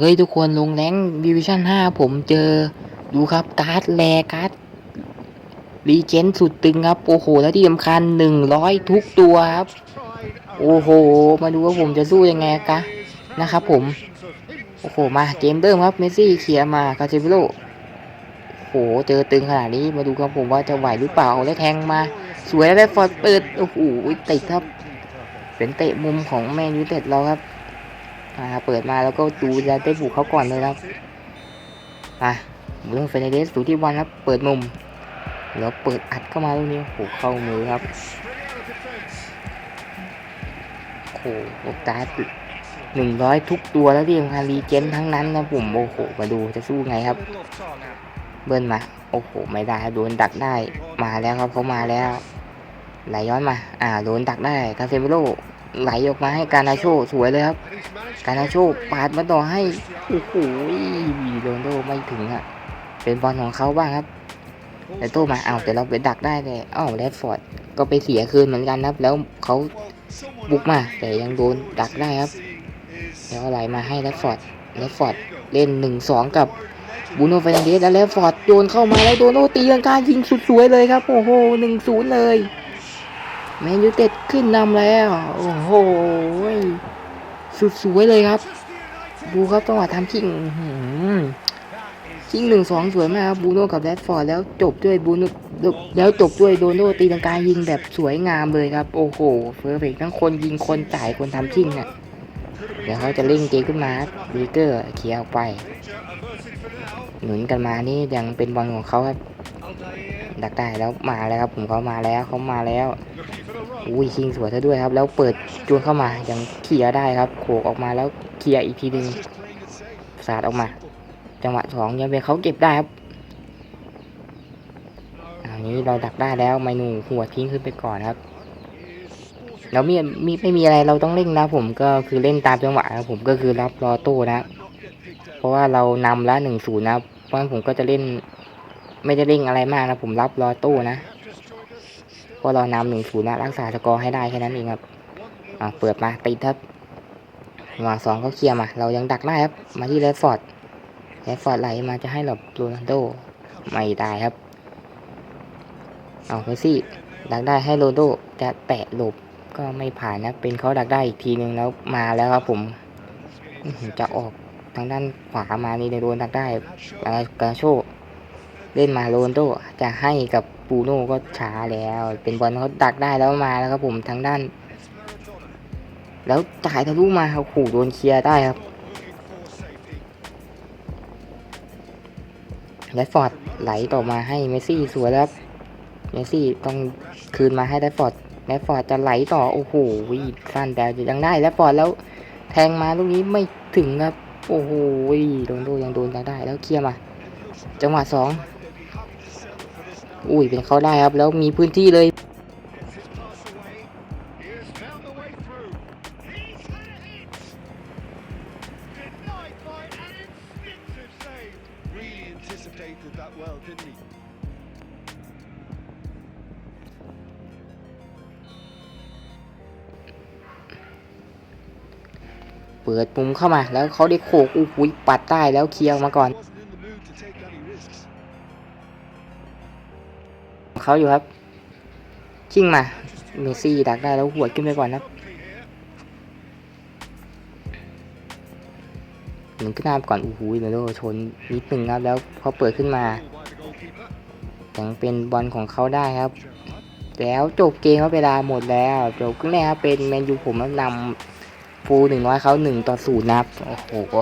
เฮ้ยทุกคนลงแรงดิวิชั่นห้าผมเจอ ดูครับการ์ดแลการ์ดรีเจนสุดตึงครับ โอ้โห แล้วที่สำคัญหนึ่งร้อยทุกตัวครับ โอ้โห มาดูว่าผมจะสู้ยังไงกะนะครับผม โอ้โห มาเกมเดิมครับ เมสซี่เคลียมาคาเซฟิโลโอ้โห เจอตึงขนาดนี้มาดูครับผมว่าจะไหวหรือเปล่าแล้แทงมา สวยแล้วได้ฟอร์ดเปิด โอ้โหติดครับ เป็นเตะมุมของแมนยูเต็ดเราครับ อ่าเปิดมาแล้วก็ดูจะได้บุกเขาก่อนเลยครับอะเรื่องเฟเนเดสสูที่วันครับ เปิดมุม แล้วเปิดอัดเข้ามาตรงนี้โอ้โหเข้ามือครับโอ้โหโอกาสหนึ่งร้อยทุกตัวแล้วที่สำคัญรีเจนทั้งนั้นนะผมโอ้โหมาดูจะสู้ไงครับ เบิ้ลมาโอ้โหไม่ได้โดนดักได้มาแล้วครับเขามาแล้วไหลย้อนมา อ่าโดนดักได้คาเซมิโล ไหลออกมาให้การาโชสวยเลยครับ การาโชปาดมาต่อให้โอ้โหโรนโดไม่ถึงอะเป็นบอลของเขาบ้างครับ แต่โตมาเอาแต่เราไปดักได้เลยอ้าวแรดฟอร์ดก็ไปเสียคืนเหมือนกันครับ แล้วเขาบุกมา แต่ยังโดนดักได้ครับ แล้วอะไรมาให้แรดฟอร์ดแรดฟอร์ดเล่นหนึ่งสองกับบูโนเฟนเดสแล้วแรดฟอร์ดโยนเข้ามาแล้วโดนโนตีลังกายิงสุดสวยเลยครับ โอ้โหหนึ่งศูนย์เลย แมนยูเต็ดขึ้นนำแล้ว โอ้โห สุดสวยเลยครับ ดูครับจังหวะทำชิงอื้อหือชิงหนึ่งสองสวยมากครับบูโน่กับแรดฟอร์ดแล้วจบด้วยบูโน่แล้วจบด้วยโดโน่ตีลังกายิงแบบสวยงามเลยครับ โอ้โหเฟอร์เฟกทั้งคนยิงคนจ่ายคนทำชิงอะเดี๋ยวเขาจะเล่งเกมขึ้นมาบีเกอร์เคียร์ออกไป หนุนกันมานี่ยังเป็นบอลของเขาครับ ดักได้แล้วมาแล้วครับผมเขามาแล้วเขามาแล้วอุ้ยชิงสวยซะด้วยครับ แล้วเปิดจวนเข้ามายังเคลียร์ได้ครับโขกออกมาแล้วเคลียร์อีกทีหนึ่งสาดออกมา จังหวะสองยังเป็นเขาเก็บได้ครับอันนี้เราดักได้แล้วไมนูหัวทิ้งขึ้นไปก่อนครับแล้วมีมีไม่มีอะไรเราต้องเล่นนะผมก็คือเล่นตามจังหวะครับผมก็คือรับรอโต้นะ เพราะว่าเรานำละหนึ่งศูนย์นะเพราะฉะนั้นผมก็จะเล่น ไม่ได้เร่งอะไรมากนะ ผมรับรอโต้นะเพราะรานำหนึ่งศูนย์นะรักษาสกอร์ให้ได้แค่นั้นเองครับอ่าเปิดมาติดครับมาสองเขาเคลียร์มา เรายังดักได้ครับ มาที่เรดฟอร์ดเรดฟอร์ดไหลมาจะให้หลบโรนัลโดไม่ได้ครับเอาเมซี่ดักได้ให้โรนัลโดจะแตะหลบก็ไม่ผ่านนะ เป็นเขาดักได้อีกทีนึงแล้วมาแล้วครับผมจะออกทางด้านขวามานี่โดนดักได้กาโช เล่นมาโรนโดจะให้กับปูโน่ก็ช้าแล้ว เป็นบอลเขาดักได้แล้วมาแล้วครับผมทางด้าน แล้วจ่ายทะลุมาครับขู่โดนเคลียร์ได้ครับแรดฟอร์ดไหลต่อมาให้เมสซี่สวยแล้วครับเมสซี่ต้องคืนมาให้แรดฟอร์ดแรดฟอร์ดจะไหลต่อโอ้โหสั้นแต่ยังได้แรดฟอร์ดแล้วแทงมาลูกนี้ไม่ถึงครับ โอ้โหโรนโดยังโดนดักได้แล้วเคลียร์มา จังหวะสอง อุ้ยเป็นเขาได้ครับ แล้วมีพื้นที่เลย เปิดมุมเข้ามาแล้วเขาได้โขกอู้หูยปัดใต้แล้วเคลียร์มาก่อน เขาอยู่ครับชิงมา เมสซี่ดักได้แล้วหัวขึ้นไปก่อนครับหนึ่งขึ้นหน้าก่อนอู้หูเมโลชนนิดหนึ่งครับ แล้วเขาเปิดขึ้นมายังเป็นบอลของเขาได้ครับ แล้วจบเกมครับเวลาหมดแล้วจบครึ่งแรกครับเป็นแมนยูผมนำฟูหนึ่งน้อยเขาหนึ่งต่อศูนย์นะครับโอ้โห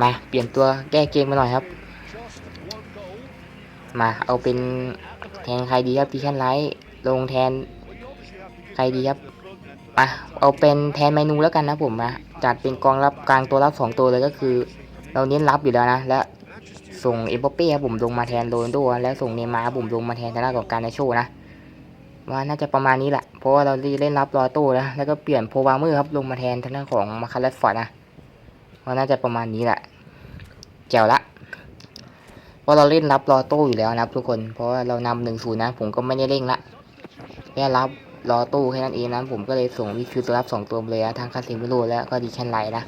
มาเปลี่ยนตัวแก้เกมมาหน่อยครับ มาเอาเป็นแทนใครดีครับพีแคนไลท์ลงแทนใครดีครับมาเอาเป็นแทนเมนูแล้วกันนะผมมาจัดเป็นกองรับกลางตัวรับสองตัวเลยก็คือ เราเน้นรับอยู่แล้วนะ และส่งเอ็มบัปเป้ครับผมลงมาแทนโรนโดแล้วส่งเนมาร์ครับผมลงมาแทนทางด้านของการในโชนะว่าน่าจะประมาณนี้แหละเพราะว่าเราเล่นรับรอโต้นะแล้วก็เปลี่ยนโพวามือครับลงมาแทนทางด้านของมาคาร์ลฟอร์ดนะว่าน่าจะประมาณนี้แหละแจ๋วละ เพราะเราเล่นรับรอโต้อยู่แล้วนะครับทุกคน เพราะว่าเรานำหนึ่งศูนย์นะ ผมก็ไม่ได้เร่งละแค่รับรอโต้แค่นั้นเองนะผมก็เลยส่งวิคิวตัวรับสองตัวเลยนะทั้งคาสิมิโรและก็ดีแคนไลนะ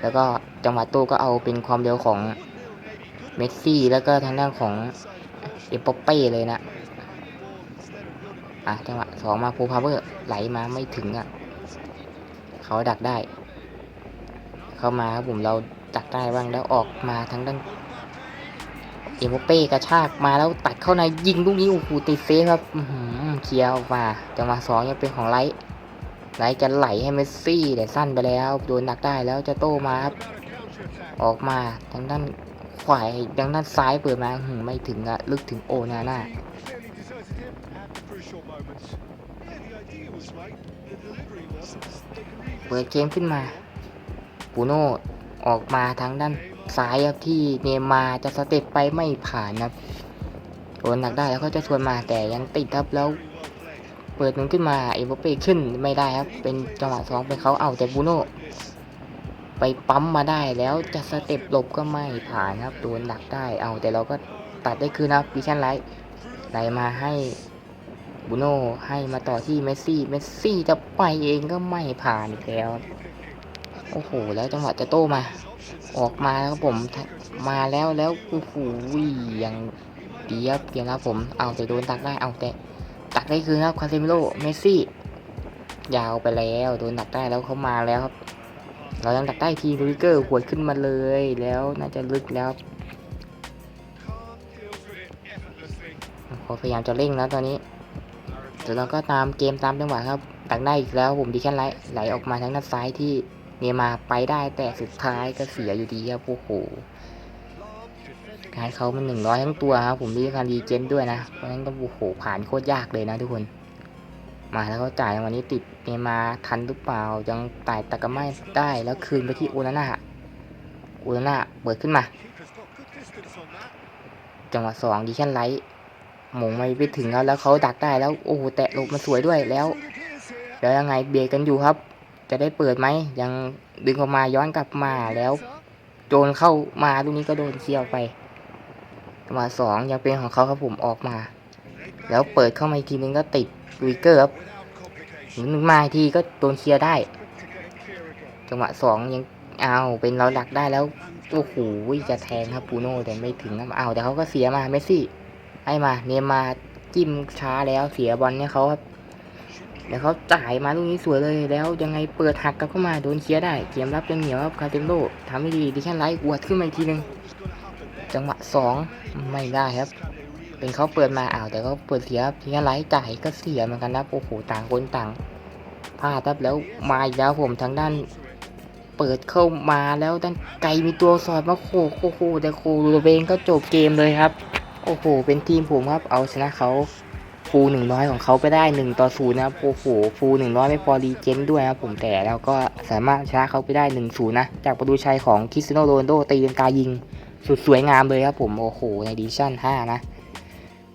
แล้วก็จังหวะโต้ก็เอาเป็นความเร็วของเมสซี่แล้วก็ทางด้านของเอปเป้เลยนะอะจังหวะสองมาโพพาวเวอร์ไหลมาไม่ถึงอะเขาดักได้ เข้ามาครับผมเราดักได้บ้างแล้วออกมาทางด้าน เอ็มปเป้กระชากมาแล้วตัดเข้าในยิงลูกนี้โอ้โหติดเซฟครับอื้ออเคลียร์ออกมาจังหวะสองยังเป็นของไลท์ไลท์จะไหลให้เมสซี่แต่สั้นไปแล้วโดนดักได้แล้วจะโต้มาครับออกมาทางด้านขวายทางด้านซ้ายเปิดมาหึไม่ถึงอะลึกถึงโอนาน่าเปิดเกมขึ้นมาปูโน่ออกมาทางด้าน ซ้ายครับที่เนมาจะสเต็ปไปไม่ผ่านครับโดนหนักได้แล้วก็จะชวนมาแต่ยังติดครับแล้วเปิดมันขึ้นมาเอ็มบัปเป้ขึ้นไม่ได้ครับ เป็นจังหวะสองเป็นเขาเอาแต่บูโน่ไปปั๊มมาได้แล้วจะสเต็ปหลบก็ไม่ผ่านครับโดนหนักได้เอาแต่เราก็ตัดได้คืนครับดิชันไลท์ไหลมาให้บูโน่ให้มาต่อที่เมสซี่เมสซี่จะไปเองก็ไม่ผ่านอีกแล้ว โอ้โห แล้วจังหวะจะโต้มา ออกมาแล้วครับผมมาแล้วแล้วโอ้โหยังเดีครับเกมแล้วผมเอาแต่โดนตักได้เอาแต่ตักได้คือครับคาเซมิโลเมสซี่ยาวไปแล้วโดนตักได้แล้วเขามาแล้วครับ เรายังตักได้ทีลูริเกอร์หวดขึ้นมาเลยแล้วน่าจะลึกแล้วเขาพยายามจะเร่งแล้วตอนนี้แต่เราก็ตามเกมตามจังหวะครับตักได้อีกแล้วผมดีแค่ไหลไหลออกมาทางด้านซ้ายที่ เนย์มาไปได้แต่สุดท้ายก็เสียอยู่ดีครับโอ้โหการเขามันหนึ่งร้อยทั้งตัวครับผมมีการรีเจนด้วยนะ เพราะฉะนั้นก็โอ้โหผ่านโคตรยากเลยนะทุกคน มาแล้วก็จ่ายวันนี้ติดเนย์มาทันหรือเปล่ายังตายตะกะไม่ได้แล้วคืนไปที่โอนาน่าโอนาน่าเปิดขึ้นมา จังหวะสองดิชั่นไลท์หมงไม่ไปถึงแล้วแล้วเขาดักได้แล้วโอ้โหแตะหลบมาสวยด้วยแล้ว แล้วยังไงเบียดกันอยู่ครับ จะได้เปิดไหมยังดึงออกมาย้อนกลับมาแล้วโดนเข้ามาลูกนี้ก็โดนเคลียร์ออกไปจังหวะสองยังเป็นของเขาครับผมออกมา แล้วเปิดเข้ามาอีกทีนึงก็ติดวิกเกอร์ครับหนึ่งมาทีก็โดนเคลียร์ได้ จังหวะสองยังเอาเป็นเราดักได้แล้วโอ้โหจะแทงครับปูโน่แต่ไม่ถึงครับเอาแต่เขาก็เสียมาเมสซี่ให้มาเนมาจิ้มช้าแล้วเสียบอลเนี่ยเขาครับ เดี๋ยวเขาจ่ายมาลูกนี้สวยเลยแล้วยังไงเปิดหักกลับเข้ามาโดนเคลียร์ได้เกมรับยังเหนียวครับคาเทมโลทำไม่ดีดิชั่นไลท์อวดขึ้นมาอีกทีหนึงจังหวะสองไม่ได้ครับ เป็นเขาเปิดมาอ้าวแต่เขาเปิดเสียทีนี้ไลท์จ่ายก็เสียเหมือนกันนะโอ้โหต่างคนต่างพลาดครับแล้วมาอีกแล้วผมทางด้าน เปิดเข้ามาแล้วด้านไกลมีตัวสอดมาโคโคโคแต่โครูเบงก็จบเกมเลยครับ โอ้โหเป็นทีมผมครับเอาชนะเขา ฟูหนึ่งร้อยของเขาไปได้หนึ่งต่อศูนย์นะครับโอ้โหฟูหนึ่งร้อยไม่พอรีเจนด้วยครับผมแต่แล้วก็สามารถชนะเขาไปได้หนึ่งศูนย์นะ จากประตูชัยของคริสเตียโนโรนโดตีเลังกายิง สุดสวยงามเลยครับผมโอ้โหในดิชั่นห้านะ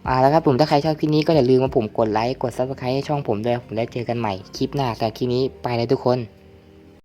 อ่าแล้วครับผมถ้าใครชอบคลิปนี้ก็อย่าลืมมาผมกดไลค์กดซับสไครต์ให้ช่องผมด้วยผมได้เจอกันใหม่คลิปหน้าแต่คลิปนี้ไปเลยทุกคน